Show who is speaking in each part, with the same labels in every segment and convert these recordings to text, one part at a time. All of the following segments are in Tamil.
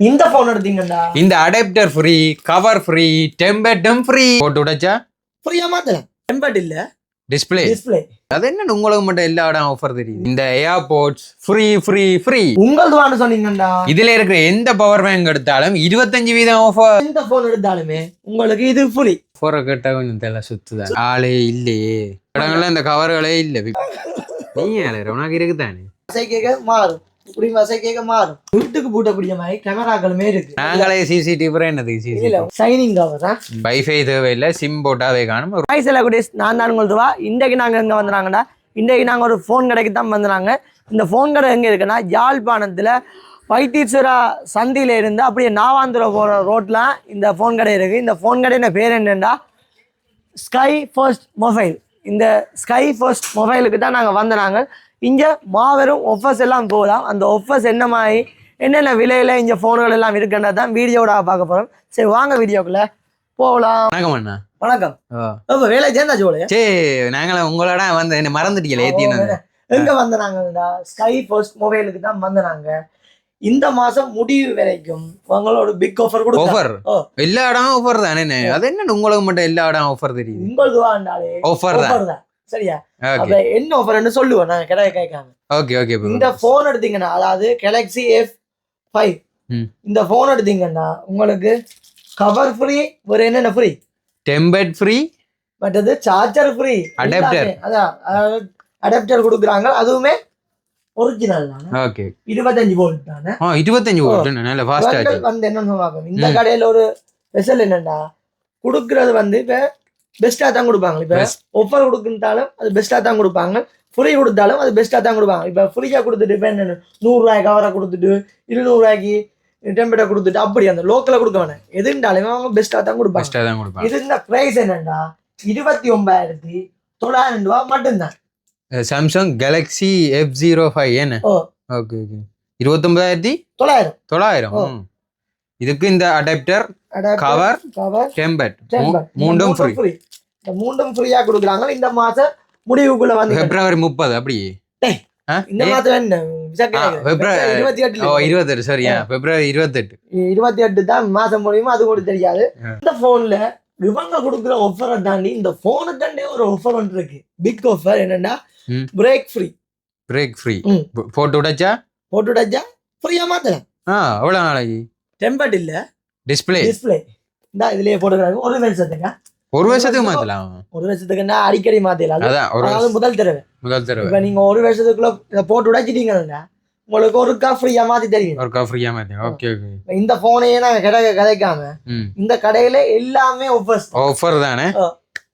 Speaker 1: இந்த போன் எடுத்தீங்கடா
Speaker 2: இந்த அடாப்டர் ஃப்ரீ கவர் ஃப்ரீ டெம்பர்டும் ஃப்ரீ போட்டு உடைச்சா?
Speaker 1: ஃப்ரீயா மாத்தலாம் எம்பட் இல்ல.
Speaker 2: டிஸ்ப்ளே
Speaker 1: டிஸ்பிளே
Speaker 2: அது என்ன உங்களுக்கு மட்டும் எல்லா இடம் ஆஃபர் தெரியுது. இந்த ஏர்போர்ட்ஸ் ஃப்ரீ ஃப்ரீ ஃப்ரீ
Speaker 1: உங்களதுவான்னு சொன்னீங்கடா
Speaker 2: இதுல இருக்கிற எந்த பவர் பேங்க் எடுத்தாலும் இருபத்தஞ்சு வீதம் ஆஃபர்
Speaker 1: எந்த போன் எடுத்தாலுமே உங்களுக்கு இது ஃப்ரீ
Speaker 2: போற கேட்டா கொஞ்சம் தெல சுத்துதான் ஆளே இல்லையே. இடங்கள்ல இந்த கவர்களே இல்ல. நீ உனக்கு இருக்குதானே?
Speaker 1: கேட்க மாறும். இப்படி வசை கேட்க மாறும் வீட்டுக்கு பூட்டக்கூடிய மாதிரி கேமராக்களுமே இருக்கு.
Speaker 2: நாங்களே சிசிடிவி என்னதுக்கு சிசிடிவி
Speaker 1: இதுல ஷைனிங் கவர்
Speaker 2: வைஃபை தேவையில்லை சிம் போட்டாவே காணும்.
Speaker 1: ஹாய் சில குடீஸ் நான் தான் உங்களுதுவா இன்றைக்கு நாங்கள் எங்கே வந்துறாங்கடா இன்றைக்கு நாங்கள் ஒரு ஃபோன் கடைக்கு தான் வந்துறாங்க இந்த ஃபோன் கடை எங்கே இருக்குன்னா யாழ்ப்பாணத்தில் வைத்தீஸ்வரா சந்தியில இருந்து அப்படியே நாவாந்துரம் போகிற ரோட்டில் இந்த ஃபோன் கடை இருக்குது இந்த ஃபோன் கடையின் பேர் என்னென்னா ஸ்கை ஃபர்ஸ்ட் மொபைல் இந்த ஸ்கை ஃபர்ஸ்ட் மொபைலுக்கு தான் நாங்கள் வந்தனாங்க இங்கே மாபெரும் ஒஃபர்ஸ் எல்லாம் போகலாம் அந்த ஒஃபர்ஸ் என்ன மாதிரி என்னென்ன விலையில் இங்கே ஃபோன்கள் எல்லாம் இருக்குன்றது தான் வீடியோட பார்க்க போகிறோம் சரி வாங்க வீடியோக்குள்ளே போகலாம்.
Speaker 2: வணக்கம் அண்ணா.
Speaker 1: வணக்கம். இப்போ வேலை சேர்ந்தாச்சு போல
Speaker 2: சே நாங்கள உங்களோட வந்து என்ன மறந்துட்டீங்களே ஏத்தினது
Speaker 1: எங்க வந்தனாங்கடா? ஸ்கை ஃபர்ஸ்ட் மொபைலுக்கு தான் வந்தனாங்க. இந்த மாசம் முடிவு வரைக்கும் உங்களோட பிக் ஆஃபர் கொடுத்தாங்க
Speaker 2: ஆஃபர். எல்லா இடம் ஆஃபர் தானே அது என்ன உங்களுக்கு மட்டும் எல்லா இடம் ஆஃபர் தெரியுது?
Speaker 1: உங்களுக்கு
Speaker 2: ஆஃபர் தான்.
Speaker 1: சரியா? அப்ப என்ன ஆஃபர்னு சொல்லுவோம். நாங்க கிடையாது கேட்காம.
Speaker 2: ஓகே ஓகே
Speaker 1: இந்த போன் எடுத்தீங்கன்னா அதாவது Galaxy எஃப் ஃபைவ். இந்த போன் எடுத்தீங்கன்னா உங்களுக்கு கவர் ஃப்ரீ ஒரு என்னென்ன ஃப்ரீ
Speaker 2: டெம்பர்ட் ஃப்ரீ
Speaker 1: மற்றது சார்ஜர் ஃப்ரீ
Speaker 2: Adapter.
Speaker 1: அதான். அடாப்டர் கொடுக்குறாங்க. அதுவுமே ஒரிஜினல்
Speaker 2: ஓகே
Speaker 1: இருபத்தஞ்சு வோல்ட் தானே?
Speaker 2: ஆ இருபத்தஞ்சு வோல்ட் நல்ல ஃபாஸ்ட்
Speaker 1: இவர்கள் வந்து என்ன சொல்லுவாங்க இந்த. கடையில ஒரு ஸ்பெஷல் என்னன்னா கொடுக்கறது வந்து இப்ப பெஸ்டா தான் கொடுப்பாங்க. இப்ப. ஒஃபர் கொடுக்குறாலும் அது பெஸ்டா தான் கொடுப்பாங்க. ஃப்ரீ கொடுத்தாலும் அது பெஸ்டா தான் கொடுப்பாங்க. இப்ப ஃப்ரீயா கொடுத்துட்டு இப்ப என்ன நூறு ரூபாய் கவரை கொடுத்துட்டு இருநூறு ரூபாய்க்கு டெம்பேட்டை கொடுத்துட்டு அப்படி அந்த லோக்கல கொடுக்க வேணாம். எதுண்டாலுமே அவங்க பெஸ்டா தான் கொடுப்பாங்க.
Speaker 2: ஃபஸ்ட்டாக தான் கொடுப்பாங்க.
Speaker 1: இது இந்த பிரைஸ் என்னன்னா இருபத்தி ஒன்பதாயிரத்தி தொள்ளாயிரம் ரூபாய் மட்டும்தான்.
Speaker 2: Samsung Galaxy F zero five என்ன
Speaker 1: ஓ.
Speaker 2: ஓகே ஓகே இருபத்தொன்பதாயிரத்தி
Speaker 1: தொள்ளாயிரம்.
Speaker 2: தொள்ளாயிரம். இதுக்கு இந்த அடாப்டர் கவர்
Speaker 1: கவர் Temper.
Speaker 2: மூண்டும் ஃப்ரீ.
Speaker 1: இந்த மூண்டும் ஃப்ரீயா கொடுக்குறாங்க. இந்த மாசம் முடிவுக்குள்ள வந்து
Speaker 2: பிப்ரவரி முப்பது அப்படி?
Speaker 1: இந்த? மாசம்
Speaker 2: இருபத்தெட்டு சரி பிப்ரவரி இருபத்தெட்டு.
Speaker 1: இருபத்தி எட்டு தான் மாசம் முடியுமோ அது கூட தெரியாது. இந்த போன்ல இவங்க கொடுக்குற ஆஃபரை தாண்டி இந்த போனை தாண்டி ஒரு ஆஃபர் ஒன்று இருக்கு. பிக் ஆஃபர் என்னன்னா. Break free
Speaker 2: break free. போட்டு விடாச்சா
Speaker 1: போட்டு டச்சா ஃப்ரீயா மாத்தலாம்.
Speaker 2: ஆ எவ்வளோ நாளைக்கு?
Speaker 1: டெம்பர்ட் இல்ல.
Speaker 2: டிஸ்பிளே
Speaker 1: டிஸ்பிளே இந்த இதுலயே போட்டுக்கிறாங்க. ஒரு வருஷத்துக்கு
Speaker 2: ஒரு வருஷத்துக்கு மாத்தலாம்.
Speaker 1: ஒரு வருஷத்துக்குன்னா அடிக்கடி மாத்தலாம்.
Speaker 2: அதான் ஒரு
Speaker 1: முதல் தடவை.
Speaker 2: முதல் தடவை.
Speaker 1: இப்ப நீங்க ஒரு வருஷத்துக்குள்ள போட்டு உடைச்சிட்டீங்கன்னா உங்களுக்கு ஒருக்கா ஃப்ரீயா மாத்தி தெரியும்
Speaker 2: ஒரு ஃப்ரீயா மாத்தி. ஓகே ஓகே
Speaker 1: இந்த போனையே நாங்க கடை கதைக்காம இந்த கடையில எல்லாமே ஆஃபர்ஸ்
Speaker 2: ஆஃபர் தானே?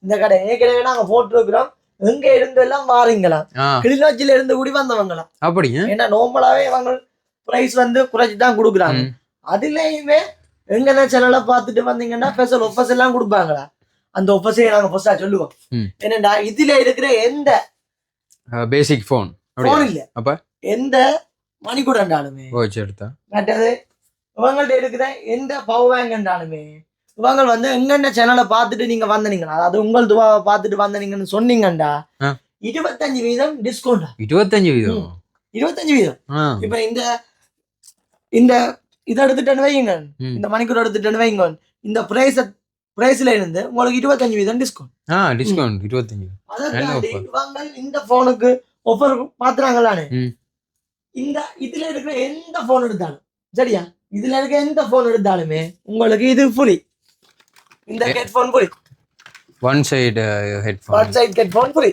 Speaker 1: இந்த கடை ஏற்கனவே நாங்க போட்டிருக்கிறோம். எங்க இருந்து எல்லாம் வாரீங்களாம்
Speaker 2: ஆ.
Speaker 1: கிளிநொச்சியில இருந்து கூடி வந்தவங்களாம்
Speaker 2: அப்படிங்க
Speaker 1: ஏன்னா நார்மலாவே அவங்க பிரைஸ் வந்து குறைச்சு தான் கொடுக்குறாங்க. அதுலயுமே எங்க சேனலை பார்த்துட்டு வந்தீங்கன்னா ஸ்பெஷல் ஒஃபர்ஸ் எல்லாம் கொடுப்பாங்களா அந்த ஒஃபர்ஸே நாங்க ஃபர்ஸ்டா சொல்லுவோம். என்னடா இதுல இருக்கிற எந்த
Speaker 2: பேசிக் ஃபோன்
Speaker 1: போன் இல்ல.
Speaker 2: அப்ப?
Speaker 1: எந்த மணிக்கூடண்டாலுமே
Speaker 2: எடுத்தா?
Speaker 1: மற்றது இவங்கள்ட்ட இருக்கிற எந்த பவர் பேங்க் இருந்தாலுமே இவங்க வந்து எங்கென்ன சேனலை பார்த்துட்டு நீங்க வந்தனீங்களா அதாவது உங்கள் துவாவை பார்த்துட்டு வந்தனீங்கன்னு சொன்னீங்கண்டா. இருபத்தஞ்சு வீதம் டிஸ்கவுண்ட்
Speaker 2: இருபத்தஞ்சு வீதம்?
Speaker 1: இருபத்தஞ்சு வீதம். இப்ப இந்த இந்த இதை எடுத்துட்டேன்னு வைங்க. இந்த மணிக்கூட எடுத்துட்டேன்னு வைங்க இந்த பிரைஸ் பிரைஸ்ல இருந்து உங்களுக்கு இருபத்தஞ்சு வீதம் டிஸ்கவுண்ட்
Speaker 2: ஆ டிஸ்கவுண்ட் இருபத்தஞ்சு.
Speaker 1: இந்த போனுக்கு ஆஃபர் பாத்துறாங்களானே. இந்த இதுல இருக்கிற எந்த போன் எடுத்தாலும் சரியா? இதுல இருக்க எந்த போன் எடுத்தாலுமே உங்களுக்கு இது ஃப்ரீ இந்த headphone free
Speaker 2: one side headphone
Speaker 1: one side headphone free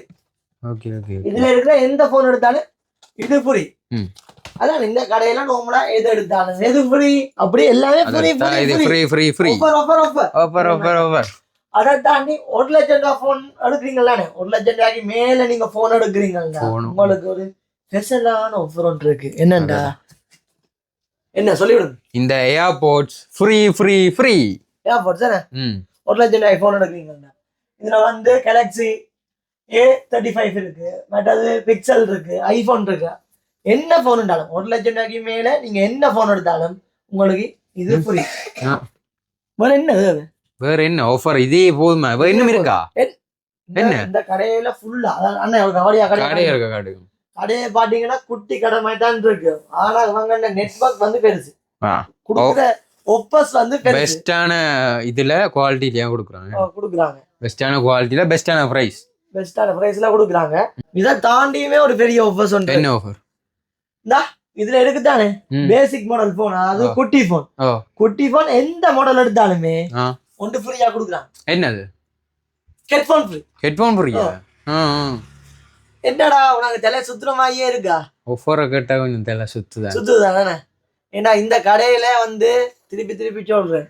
Speaker 2: okay okay
Speaker 1: இதுல இருக்கிற எந்த போன் எடுத்தாலும் இது ஃப்ரீ
Speaker 2: ம்.
Speaker 1: அதான் இந்த கடையில நார்மலா எது எடுத்தாலும் எது ஃப்ரீ அப்படி எல்லாமே ஃப்ரீ
Speaker 2: இது
Speaker 1: free
Speaker 2: free free free
Speaker 1: offer offer offer
Speaker 2: offer offer offer
Speaker 1: அதை தாண்டி ஒரு லட்சம் ரூபாய் போன் எடுக்கிறீங்களானே ஒரு லட்சம் ரூபாய்க்கு மேல நீங்க போன் எடுக்கிறீங்களா. உங்களுக்கு ஒரு ஸ்பெஷலான ஆஃபர் ஒன்று இருக்கு. என்னண்டா? என்ன சொல்லிவிடுங்க.
Speaker 2: இந்த ஏர்போர்ட்ஸ் ஃப்ரீ ஃப்ரீ ஃப்ரீ
Speaker 1: ஏன் போட்டு தானே ஒரு லட்சம் ரூபாய் போன் எடுக்கிறீங்களா இதுல வந்து கேலக்ஸி ஏ தேர்ட்டி ஃபைவ் இருக்கு. மற்றது பிக்சல் இருக்கு. ஐபோன் இருக்கு. என்ன போன் இருந்தாலும் ஒரு லட்சம் ரூபாய்க்கு மேல நீங்க என்ன போன் எடுத்தாலும் உங்களுக்கு இது
Speaker 2: ம்.
Speaker 1: ஃப்ரீ
Speaker 2: ஆ.
Speaker 1: வேற என்ன?
Speaker 2: வேற? என்ன ஆஃபர் இதே போதுமா? வேற இன்னும் இருக்கா? என்ன?
Speaker 1: இந்த கடையில ஃபுல்லா அண்ணன் ஒரு கவலையா கடை
Speaker 2: இருக்க கடை
Speaker 1: கடையை பாத்தீங்கன்னா குட்டி கடை மாதிரி தான் இருக்கு. ஆனா இவங்க நெட்வொர்க் வந்து பெருசு. கொடுக்குற ஒப்பர்ஸ் வந்து
Speaker 2: பெஸ்டான இதுல குவாலிட்டில கொடுக்குறாங்க?
Speaker 1: ஆ, கொடுக்குறாங்க.
Speaker 2: பெஸ்டான குவாலிட்டியில பெஸ்டான ப்ரைஸ்
Speaker 1: பெஸ்டான பிரைஸ்ல கொடுக்குறாங்க. இதை தாண்டியுமே ஒரு பெரிய ஒஃபர்ஸ் ஒன்று
Speaker 2: என்ன ஆஃபர்
Speaker 1: இதுல இருக்குதானே
Speaker 2: ம்.
Speaker 1: பேசிக் மாடல் போன்
Speaker 2: ஆ.
Speaker 1: குட்டி போன் குட்டி போன் எந்த மாடல் எடுத்தாலுமே ஒன்று ஃப்ரீயா கொடுக்குறாங்க
Speaker 2: என்னது?
Speaker 1: ஹெட்போன் ஃப்ரீ
Speaker 2: ஹெட்ஃபோன் புரியா
Speaker 1: என்னடா உனக்கு தலை சுத்துறமாயே இருக்கா?
Speaker 2: ஒஃபரை கேட்டா கொஞ்சம் தெரியல சுத்துதான்
Speaker 1: சுத்துதானே ஏன்னா இந்த கடையில வந்து திருப்பி திருப்பி சொல்றேன்.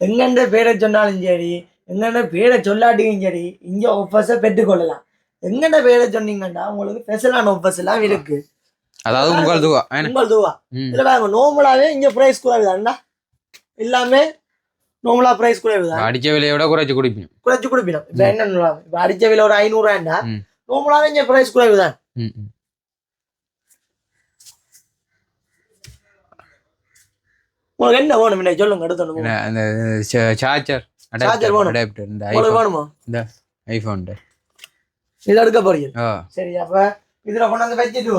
Speaker 1: எங்கெண்ட பேரை சொன்னாலும் சரி எங்கெண்ட பேரை சொல்லாட்டியும் சரி இங்க ஒஃபர்ஸை பெற்றுக்கொள்ளலாம். எங்கெண்ட பேரை சொன்னீங்கன்னா உங்களுக்கு ஸ்பெஷலான ஒஃபர்ஸ் எல்லாம் இருக்கு.
Speaker 2: அதாவது உங்கள் துவா
Speaker 1: உங்கள் துவா
Speaker 2: ம்.
Speaker 1: இதுல பாருங்க நார்மலாவே இங்க பிரைஸ் குறைவுதான்டா எல்லாமே நார்மலா பிரைஸ் குறைவுதான்
Speaker 2: அடிச்ச விலையை விட குறைச்சு குடிப்பீங்க
Speaker 1: குறைச்சு கொடுப்பினோம். இப்ப என்ன இப்ப அடிச்ச விலை ஒரு ஐநூறு ரூபாய்டா. நார்மலாவே இங்க பிரைஸ் குறைவுதான்
Speaker 2: ம் ம்.
Speaker 1: உங்களுக்கு என்ன வேணும் என்ன சொல்லுங்க எடுத்து
Speaker 2: அந்த சார்ஜர்
Speaker 1: Charger வேணும்.
Speaker 2: அடாப்டர் இந்த ஐஃபோன்
Speaker 1: வேணுமா?
Speaker 2: இந்த ஐஃபோன்
Speaker 1: இதை எடுக்க போறீங்க. சரி அப்ப இதுல கொண்டாந்து வச்சுட்டு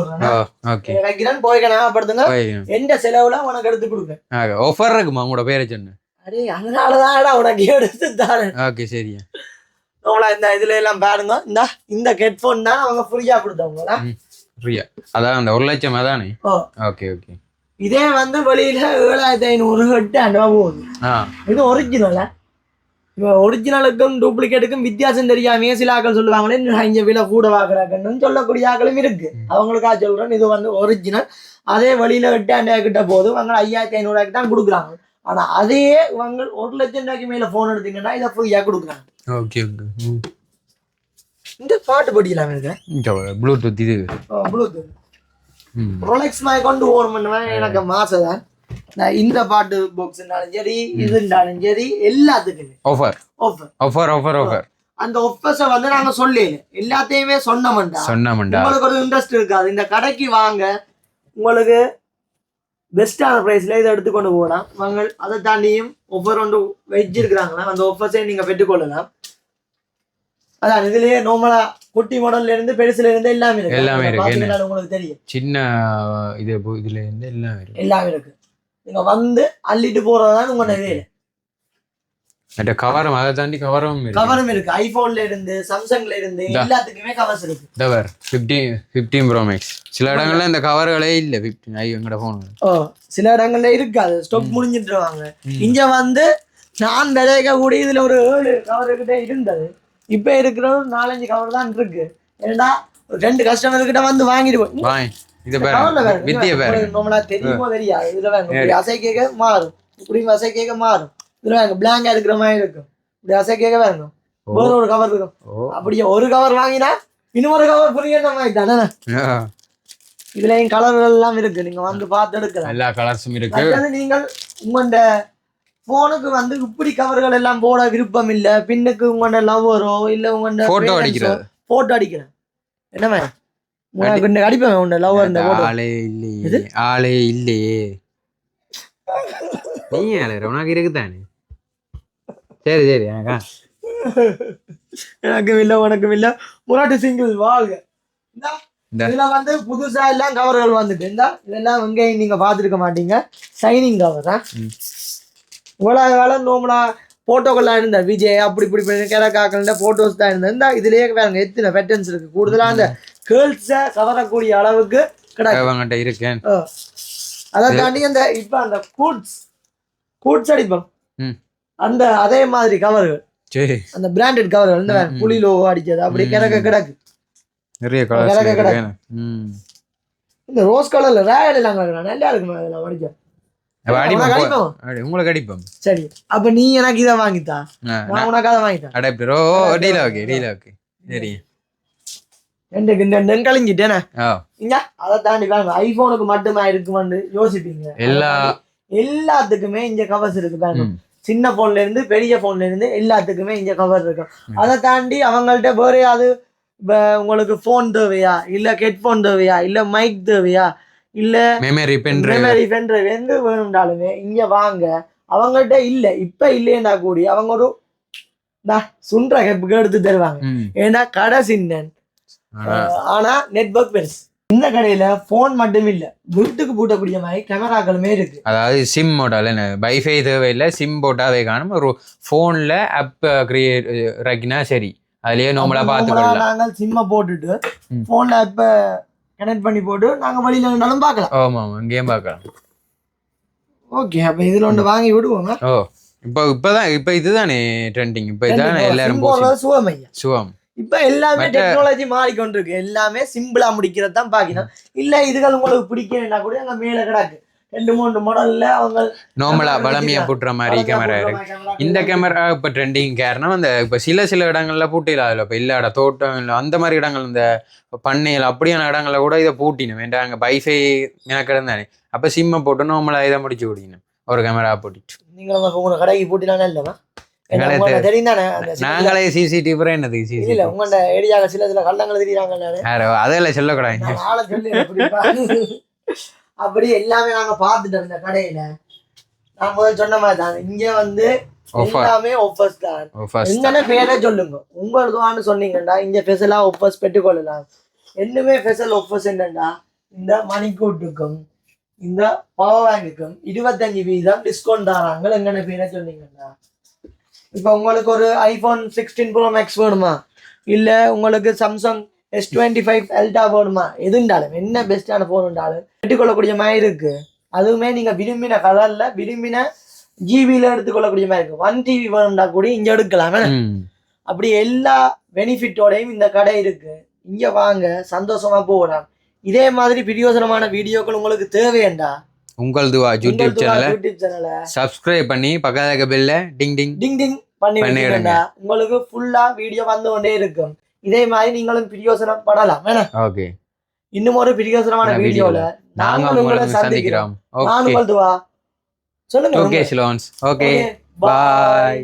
Speaker 1: இதை வைக்கிறேன் போய்க்க ஞாபகப்படுத்துங்க. எந்த செலவுல உனக்கு எடுத்து கொடுப்பேன்?
Speaker 2: ஆஃபர் இருக்குமா? உங்களோட பேரை சொன்னேன்
Speaker 1: அடே அதனாலதான்டா உனக்கு எடுத்து தரேன்.
Speaker 2: ஓகே சரியா.
Speaker 1: நம்மளா இந்த இதுல எல்லாம் பாருங்க. இந்த இந்த ஹெட்போன் தான் அவங்க ஃப்ரீயா கொடுத்தவங்களா
Speaker 2: ஃப்ரீயா அதான் அந்த ஒரு லட்சம் அதானே? ஓகே ஓகே
Speaker 1: இதே வந்து வெளியில ஏழாயிரத்தி ஐநூறு எட்டாயிரம் ரூபா போகுது. இது ஒரிஜினலா இப்போ ஒரிஜினலுக்கும் டூப்ளிகேட்டுக்கும் வித்தியாசம் தெரியாமையே சில ஆக்கள் சொல்லுவாங்களே இங்க விலை கூட வாக்குறாங்கன்னு சொல்லக்கூடிய ஆக்களும் இருக்கு. அவங்களுக்கா சொல்றேன் இது வந்து ஒரிஜினல் அதே வெளியில எட்டாயிரம் கிட்ட போது இவங்க ஐயாயிரத்தி ஐநூறுவாய்க்கு தான் கொடுக்குறாங்க. ஆனா அதையே இவங்க ஒரு லட்சம் ரூபாய்க்கு மேல போன் எடுத்தீங்கன்னா இதை ஃப்ரீயா கொடுக்குறாங்க.
Speaker 2: ஓகே ஓகே
Speaker 1: இந்த பாட்டு படிக்கலாம் இருக்கேன்
Speaker 2: இந்த ப்ளூடூத் இது.
Speaker 1: ப்ளூடூத் ரொலெக்ஸ் மாதிரி கொண்டு ஓன் பண்ணுவேன் எனக்கு மாசம் தான். நான் இந்த பாட்டு பாக்ஸ்னாலும் சரி இதுனாலும் சரி எல்லாத்துக்குமே.
Speaker 2: Offer
Speaker 1: offer
Speaker 2: offer offer offer
Speaker 1: அந்த ஒஃபர்ஸை வந்து நாங்க சொல்லல எல்லாத்தையுமே சொன்னோம்டா.
Speaker 2: சொன்னமண்டா
Speaker 1: உங்களுக்கு ஒரு இன்ட்ரெஸ்ட் இருக்காது. இந்த கடைக்கு வாங்க. உங்களுக்கு பெஸ்டான ப்ரைஸ்ல இதை எடுத்துக்கொண்டு போகலாம். வாங்க அதை தாண்டியும் ஒவ்வொரு ஒன்று வச்சிருக்கிறாங்களா? அந்த ஒஃபர்ஸை நீங்க பெற்றுக்கொள்ளலாம். அதான் இதுலயே நார்மலா குட்டி மாடல்ல இருந்து பெருசுல இருந்து எல்லாமே இருக்கு.
Speaker 2: எல்லாமே இருக்கு,
Speaker 1: உங்களுக்கு தெரியும்.
Speaker 2: சின்ன இது இதுல இருந்து எல்லாம் இருக்கு.
Speaker 1: எல்லாமே இருக்கு. நீங்க வந்து அள்ளிட்டு போறதுதான் உங்களோட வேலை
Speaker 2: மற்ற கவரம் அதை தாண்டி கவரும்
Speaker 1: கவரும் இருக்கு. ஐபோன்ல இருந்து சாம்சங்ல இருந்து. எல்லாத்துக்குமே கவர்ஸ் இருக்கு.
Speaker 2: தவர் ஃபிஃப்டீன் ஃபிஃப்டீன் ப்ரோ மேக்ஸ் சில இடங்கள்ல இந்த கவர்களே இல்லை ஃபிஃப்டீன் ஐ எங்கட ஃபோன்
Speaker 1: ஓ சில இடங்கள்ல இருக்காது. ஸ்டாக் முடிஞ்சிட்டுருவாங்க. இங்க வந்து நான் விளைவிக்க கூடிய இதுல ஒரு ஏழு கவர் கிட்ட இருந்தது. இப்ப இருக்கிற ஒரு நாலஞ்சு கவர் தான் இருக்கு. ஏன்னா ரெண்டு கஸ்டமர் கிட்ட வந்து
Speaker 2: வாய் இது. வித்திய
Speaker 1: நம்மளா தெரியுமோ தெரியாது. இதுல வாங்க அசை கேட்க மாறும். இப்படி அசை கேட்க மாறும். இதுல வாங்க பிளாங்கா இருக்கிற மாதிரி இருக்கும். இப்படி அசை கேட்க
Speaker 2: ஓ.
Speaker 1: வேற ஒரு கவர் இருக்கும். அப்படியே ஒரு கவர் வாங்கினா இன்னொரு கவர் புரியுற மாதிரி தானே இதுலயும் கலர்கள் எல்லாம் இருக்கு. நீங்க வந்து பார்த்து எடுக்கலாம்.
Speaker 2: எல்லா கலர்ஸும் இருக்கு.
Speaker 1: மற்றது நீங்கள் உங்களோட போனுக்கு வந்து இப்படி கவர்கள் எல்லாம் போட விருப்பம் இல்ல. பின்னுக்கு உங்களோட லவ்வரோ இல்ல உங்களோட
Speaker 2: போட்டோ அடிக்கிறது.
Speaker 1: போட்டோ அடிக்கிறேன். என்னமே அடிப்பேன் உன்னோட லவ்வர் இந்த போட்டோ
Speaker 2: ஆளே இல்லையே. ஆளே இல்லையே. நீ ஆளு உனக்கு இருக்குதானே? சரி சரி எனக்கா
Speaker 1: எனக்கும் இல்ல உனக்கும் இல்ல. முராட்டி சிங்கிள் வாழ்க. இந்தா,
Speaker 2: இந்த.
Speaker 1: இதுல வந்து புதுசா எல்லாம் கவர்கள் வந்துட்டு இந்த. இதெல்லாம் எங்கேயும் நீங்க பாத்துருக்க மாட்டீங்க. Shining cover. இவ்வளவு காலம் நோம்பலா போட்டோக்கள்லாம் இருந்த விஜய் அப்படி இப்படி கிடக்காக்கள் போட்டோஸ் தான் இருந்தது இந்த இதுலயே பாருங்க எத்தனை பேட்டர்ன்ஸ் இருக்கு. கூடுதலா அந்த கேர்ள்ஸை கவரக்கூடிய அளவுக்கு கிடக்கு.
Speaker 2: அவங்ககிட்ட இருக்கேன்.
Speaker 1: அதை தாண்டி அந்த இப்ப அந்த கூட்ஸ் கூட்ஸ் அடிப்போம். அந்த அதே மாதிரி கவர்கள். அந்த பிராண்டட் கவர்கள் இந்த. புலி அடிச்சது அப்படி கிடக்க. கிடக்கு.
Speaker 2: நிறைய
Speaker 1: கிடக்கு, கிடக்கு. இந்த ரோஸ் கலர்ல ரேட் எல்லாம் கிடக்கு நல்லா இருக்குமா இதெல்லாம் அடிக்க
Speaker 2: உங்களுக்கு அடிப்போம்.
Speaker 1: சரி. அப்ப நீ எனக்கு இதை வாங்கித்தா. நான் உனக்கு அதை வாங்கிட்டேன்
Speaker 2: அடாப்டர் ஓ டீல ஓகே டீல ஓகே சரி
Speaker 1: கழிஞ்சிட்டேனே இங்க அதை தாண்டி பாருங்க ஐபோனுக்கு மட்டுமா இருக்குமான்னு யோசிப்பீங்க.
Speaker 2: எல்லா
Speaker 1: எல்லாத்துக்குமே இங்க கவர்ஸ் இருக்கு பாருங்க. சின்ன போன்ல இருந்து பெரிய போன்ல இருந்து எல்லாத்துக்குமே இங்க கவர் இருக்கும். அதை தாண்டி அவங்கள்ட்ட வேற யாரு இப்ப உங்களுக்கு போன் தேவையா? இல்ல ஹெட்போன் தேவையா? இல்ல மைக் தேவையா? இல்ல
Speaker 2: மெமரி பென்
Speaker 1: மெமரி பென்ட்ரைவ் எந்த வேணும்னாலுமே இங்க வாங்க. அவங்கள்ட்ட இல்ல இப்ப இல்லையா கூடி அவங்க ஒரு சுன்ற ஹெப்புக்கு எடுத்து தருவாங்க. ஏன்னா கடை சின்னன்
Speaker 2: ஆனா
Speaker 1: நெட்வொர்க் பெருசு. இந்த கடையில போன் மட்டும் இல்ல வீட்டுக்கு பூட்டக்கூடிய மாதிரி கேமராக்களுமே இருக்கு.
Speaker 2: அதாவது சிம் போட்டால் என்ன வைஃபை தேவையில்லை சிம் போட்டாவே காணும். ஒரு ஃபோனில் ஆப் கிரியேட் இறக்கினா சரி அதுலயே நார்மலாக
Speaker 1: அப்ப
Speaker 2: பார்த்துக்கொள்ளலாம்.
Speaker 1: normally நாங்க சிம்ம போட்டுட்டு. போன்ல இப்ப கனெக்ட் பண்ணி போட்டு நாங்க வழியில இருந்தாலும் பார்க்கலாம்.
Speaker 2: ஆமாம் ஆமாம் இங்கேயும் பார்க்கலாம்.
Speaker 1: ஓகே அப்ப இதுல ஒன்று வாங்கி விடுவோங்க.
Speaker 2: ஓ இப்போ இப்போதான் இப்போ இதுதானே ட்ரெண்டிங் இப்போ இதானே எல்லாரும் போச்சு.
Speaker 1: சுவமையா
Speaker 2: சுகம்
Speaker 1: இப்ப எல்லாமே டெக்னாலஜி மாறிக்கொண்டிருக்கு. எல்லாமே சிம்பிளா முடிக்கிறது தான் பாக்கணும் இல்ல இதுகள் உங்களுக்கு பிடிக்கலன்னா கூட அங்க மேல கிடக்கு. ரெண்டு மூணு மாடல்ல அவங்க
Speaker 2: பழமையாக
Speaker 1: வச்சுக்கலாம்.
Speaker 2: புட்டுற மாதிரி கேமரா இருக்கு. இந்த கேமரா இப்போ ட்ரெண்டிங் காரணம் அந்த இப்போ சில சில இடங்கள்ல பூட்டிடலாம். அதில் இப்போ இல்லாட தோட்டம் இல்லை அந்த மாதிரி இடங்கள் இந்த பண்ணையில் அப்படியான இடங்கள்ல கூட இதை பூட்டினோம். வேண்டாம் அங்கே பைஃபை எனக்கு தானே அப்போ சிம்மை போட்டு நார்மலாக இதை முடிச்சு விடிக்கணும் ஒரு கேமரா போட்டுட்டு.
Speaker 1: நீங்க உங்க கடைக்கு போட்டினா இல்லமா
Speaker 2: நாங்களே சிசிடிவி என்னது
Speaker 1: இல்ல உங்களோட ஏரியாவில் சில சில கள்ளங்கள் தெரியுறாங்க
Speaker 2: அதெல்லாம் சொல்லக்கூடாது?
Speaker 1: அப்படி எல்லாமே நாங்க பார்த்துட்டோம் இந்த கடையில. நான் முதல்ல சொன்ன மாதிரி தான் இங்க வந்து. எல்லாமே தான். என்னென்ன பேரே சொல்லுங்க? உங்களுதுவான்னு சொன்னீங்கன்னா இங்க ஸ்பெஷலா ஆஃபர்ஸ் பெற்றுக்கொள்ளலாம். என்னமே ஸ்பெஷல் ஆஃபர்ஸ் என்னன்னா இந்த மணிக்கூட்டுக்கும் இந்த பவர் பேங்குக்கும் இருபத்தஞ்சு வீதம் டிஸ்கவுண்ட் தராங்க. எங்கன பேரை சொன்னீங்கன்னா இப்போ உங்களுக்கு ஒரு ஐபோன் சிக்ஸ்டீன் ப்ரோ மேக்ஸ் வேணுமா? இல்ல உங்களுக்கு சாம்சங் எஸ் டுவெண்ட்டி ஃபைவ் எல்டா வேணுமா? எதுண்டாலும் என்ன பெஸ்டான ஃபோன் இருந்தாலும் பெற்றுக்கொள்ளக்கூடிய மாதிரி இருக்கு. அதுவுமே நீங்க விரும்பின கலர்ல விரும்பின ஜிபியில எடுத்துக்கொள்ளக்கூடிய மாதிரி இருக்கு. ஒன் டிவி வேணும்னா கூட இங்க எடுக்கலாம். அப்படி எல்லா பெனிஃபிட்டோடையும் இந்த கடை இருக்கு. இங்க வாங்க சந்தோஷமா போகலாம். இதே மாதிரி பிரியோசனமான வீடியோக்கள் உங்களுக்கு தேவையண்டா?
Speaker 2: உங்களதுவா யூடியூப் சேனலை சப்ஸ்கிரைப் பண்ணி பக்கத்துல இருக்க பெல்ல டிங் டிங்
Speaker 1: டிங் டிங்
Speaker 2: பண்ணிடுங்க.
Speaker 1: வச்சுக்கோங்க உங்களுக்கு ஃபுல்லா வீடியோ வந்து கொண்டே இருக்கும். இதே மாதிரி நீங்களும் பிரியோசனம் படலாம்.
Speaker 2: ஓகே.
Speaker 1: இன்னும் ஒரு பிரியோசனமான வீடியோல
Speaker 2: நாங்க
Speaker 1: நாங்களும் உங்களை சந்திக்கிறோம். நான் சொல்லுங்க.
Speaker 2: ஓகே சிலோன்ஸ். ஓகே. பாய்